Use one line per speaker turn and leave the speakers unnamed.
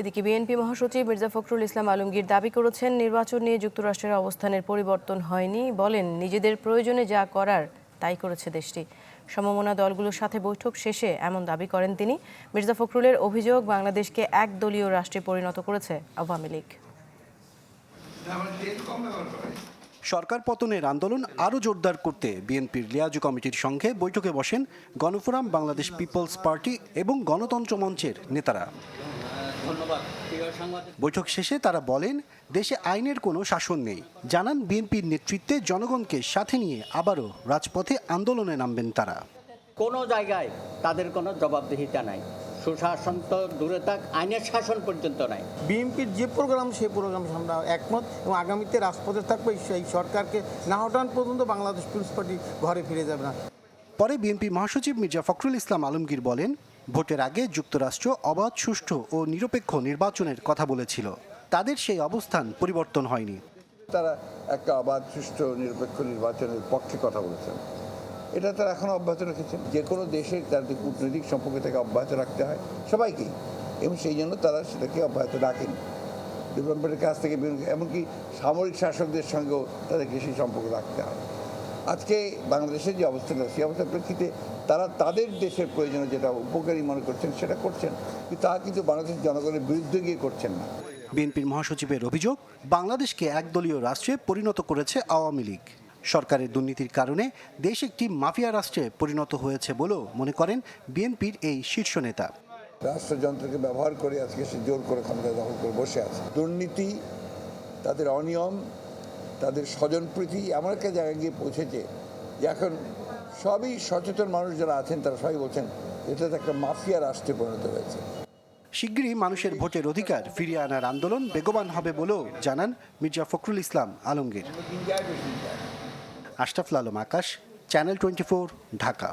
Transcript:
এদিকে বিএনপি মহাসচিব মির্জা ফখরুল ইসলাম আলমগীর দাবি করেছেন, নির্বাচন নিয়ে যুক্তরাষ্ট্রের অবস্থানের পরিবর্তন হয়নি, বলেন নিজেদের প্রয়োজনে যা করার তাই করেছে দেশটি। সমমনা দলগুলোর সাথে বৈঠক শেষে এমন দাবি করেন তিনি। মির্জা ফখরুলের অভিযোগ বাংলাদেশকে একদলীয় রাষ্ট্রে পরিণত করেছে আওয়ামী লীগ।
সরকার পতনের আন্দোলন আরও জোরদার করতে বিএনপির লিয়াজু কমিটির সঙ্গে বৈঠকে বসেন গণফোরাম, বাংলাদেশ পিপলস পার্টি এবং গণতন্ত্র মঞ্চের নেতারা। বৈঠক শেষে তারা বলেন দেশে আইনের কোনো শাসন নেই। জানান বিএনপির নেতৃত্বে জনগণকে সাথে নিয়ে আবারও রাজপথে আন্দোলনে নামবেন তারা।
কোনো জায়গায় তাদের কোনো জবাবদিহিতা নাই। সুশাসন তো দূরে থাক আইনের শাসন পর্যন্ত নাই।
বিএনপির যে প্রোগ্রাম সেই প্রোগ্রাম আমরা একমত এবং আগামীতে রাজপথে থাকবে। সেই সরকারকে না হটান পর্যন্ত বাংলাদেশ পিপলস পার্টি ঘরে ফিরে যাবে না।
পরে বিএনপি মহাসচিব মির্জা ফখরুল ইসলাম আলমগীর বলেন ভোটের আগে যুক্তরাষ্ট্র অবাধ, সুষ্ঠু ও নিরপেক্ষ নির্বাচনের কথা বলেছিল। তাদের সেই অবস্থান পরিবর্তন হয়নি।
তারা একটা অবাধ, সুষ্ঠু নিরপেক্ষ নির্বাচনের পক্ষে কথা বলেছেন। এটা তারা এখনও অব্যাহত রেখেছেন। যে কোনো দেশের তাদের কূটনৈতিক সম্পর্কে তাকে অব্যাহত রাখতে হয় সবাইকেই। এবং সেই জন্য তারা সেটাকে অব্যাহত রাখেনি। ডেভেলপমেন্টের কাছ থেকে এমনকি সামরিক শাসকদের সঙ্গেও তাদেরকে সেই সম্পর্ক রাখতে হয়। আজকে বাংলাদেশের যে অবস্থাটা সেই অবস্থার প্রেক্ষিতে তারা তাদের দেশের প্রয়োজনে যেটা উপকারী মনে করছেন সেটা করছেন। কিন্তু তা কিন্তু বাংলাদেশের জনগণের বিরুদ্ধে গিয়ে করছেন না।
বিএনপির মহাসচিবের অভিযোগ বাংলাদেশকে একদলীয় রাষ্ট্রে পরিণত করেছে আওয়ামী লীগ। সরকারের দুর্নীতির কারণে দেশ একটি মাফিয়া রাষ্ট্রে পরিণত হয়েছে বলেও মনে করেন বিএনপির এই শীর্ষ নেতা।
রাষ্ট্রযন্ত্রকে ব্যবহার করে আজকে সে জোর করে ক্ষমতা দখল করে বসে আছে। দুর্নীতি তাদের অনিয়ম তাদের স্বজনপ্রীতি এমন একটা জায়গায় গিয়ে পৌঁছেছে যে এখন সবই সচেতন মানুষ যারা আছেন তারা সবাই বলছেন এটা তো একটা মাফিয়া রাষ্ট্রে পরিণত হয়েছে।
শিগগিরই মানুষের ভোটের অধিকার ফিরিয়ে আনার আন্দোলন বেগবান হবে বলেও জানান Mirza Fakhrul Islam Alamgir. Ashraful Alam Akash, channel twenty Dhaka.